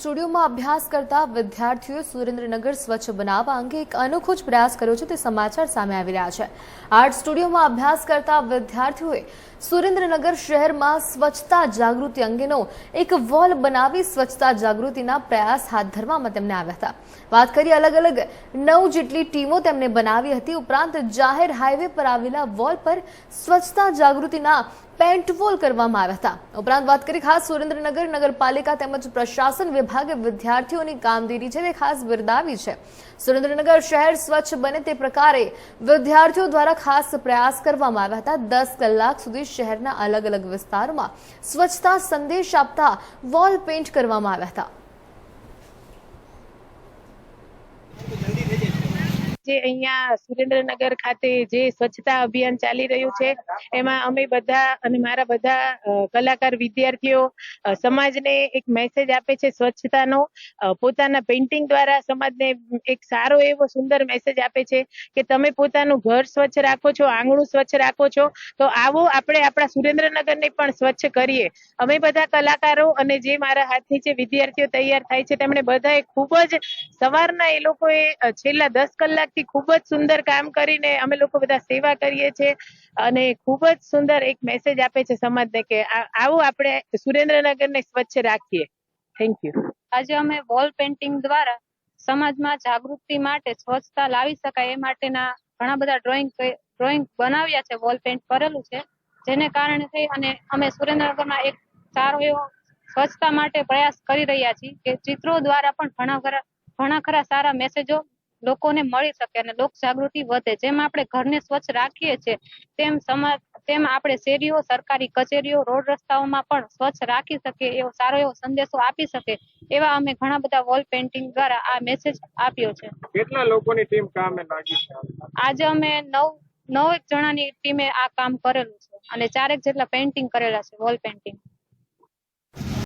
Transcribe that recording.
સ્ટુડિયોમાં અભ્યાસ કરતા વિદ્યાર્થીઓએ સુરેન્દ્રનગર સ્વચ્છ બનાવવા અંગે એક અનોખો જ પ્રયાસ કર્યો છે તે સમાચાર સામે આવી રહ્યા છે. આર્ટ સ્ટુડિયોમાં અભ્યાસ કરતા વિદ્યાર્થીઓએ સુરેન્દ્રનગર શહેરમાં સ્વચ્છતા જાગૃતિ અંગેનો એક વોલ બનાવી સ્વચ્છતા જાગૃતિના પ્રયાસ હાથ ધરવામાં તેમને આવ્યા હતા. વાત કરીએ અલગ અલગ નવ જેટલી ટીમો તેમને બનાવી હતી. ઉપરાંત જાહેર હાઈવે પર આવેલા વોલ પર સ્વચ્છતા જાગૃતિના પેન્ટ વોલ કરવામાં આવ્યા હતા. ઉપરાંત વાત કરી ખાસ સુરેન્દ્રનગર નગરપાલિકા તેમજ પ્રશાસન વિભાગે વિદ્યાર્થીઓની કામગીરી છે તે ખાસ બિરદાવી છે. સુરેન્દ્રનગર શહેર સ્વચ્છ બને તે પ્રકારે વિદ્યાર્થીઓ દ્વારા ખાસ પ્રયાસ કરવામાં આવ્યા હતા. દસ કલાક સુધી શહેરના અલગ અલગ વિસ્તારોમાં સ્વચ્છતા સંદેશ આપતા વોલ પેઇન્ટ કરવામાં આવ્યા હતા. જે અહીંયા સુરેન્દ્રનગર ખાતે જે સ્વચ્છતા અભિયાન ચાલી રહ્યું છે, એમાં અમે બધા અને મારા બધા કલાકાર વિદ્યાર્થીઓ સમાજને એક મેસેજ આપે છે સ્વચ્છતાનો. પોતાના પેઇન્ટિંગ દ્વારા સમાજને એક સારો એવો સુંદર મેસેજ આપે છે કે તમે પોતાનું ઘર સ્વચ્છ રાખો છો, આંગણું સ્વચ્છ રાખો છો, તો આવો આપણે આપણા સુરેન્દ્રનગરને પણ સ્વચ્છ કરીએ. અમે બધા કલાકારો અને જે મારા હાથની જે વિદ્યાર્થીઓ તૈયાર થાય છે, તેમણે બધાએ ખૂબ જ સવારના એ લોકોએ છેલ્લા દસ કલાકથી ખૂબ જ સુંદર કામ કરીને અમે લોકો બધા સેવા કરીએ છીએ અને ખૂબ જ સુંદર એક મેસેજ આપે છે સમાજને કે આવો આપણે સુરેન્દ્રનગરને સ્વચ્છ રાખીએ. થેન્ક યુ આજે અમે વોલ પેઇન્ટિંગ દ્વારા સમાજમાં જાગૃતિ માટે સ્વચ્છતા લાવી શકાય એ માટેના ઘણા બધા ડ્રોઈંગ ડ્રોઈંગ બનાવ્યા છે વોલ પેઇન્ટ કરેલું છે. જેને કારણે થઈ અને અમે સુરેન્દ્રનગરમાં એક સારો એવો સ્વચ્છતા માટે પ્રયાસ કરી રહ્યા છીએ કે ચિત્રો દ્વારા પણ ઘણા ખરા ઘણા ખરા સારા મેસેજો લોકોને મળી શકે અને લોક જાગૃતિ વધે. જેમ આપણે ઘરને સ્વચ્છ રાખીએ છીએ તેમ સમાજ તેમ આપણે શેરીઓ સરકારી કચેરીઓ રોડ રસ્તાઓમાં પણ સ્વચ્છ રાખી શકીએ એવો સારો એવો સંદેશો આપી શકે એવા અમે ઘણા બધા વોલ પેઇન્ટિંગ દ્વારા આ મેસેજ આપ્યો છે. કેટલા લોકોની ટીમ કામે લાગી છે? આજે અમે નવ નવ એક જણાની ટીમે આ કામ કરેલું છે અને ચારેક જેટલા પેઇન્ટિંગ કરેલા છે વોલ પેઇન્ટિંગ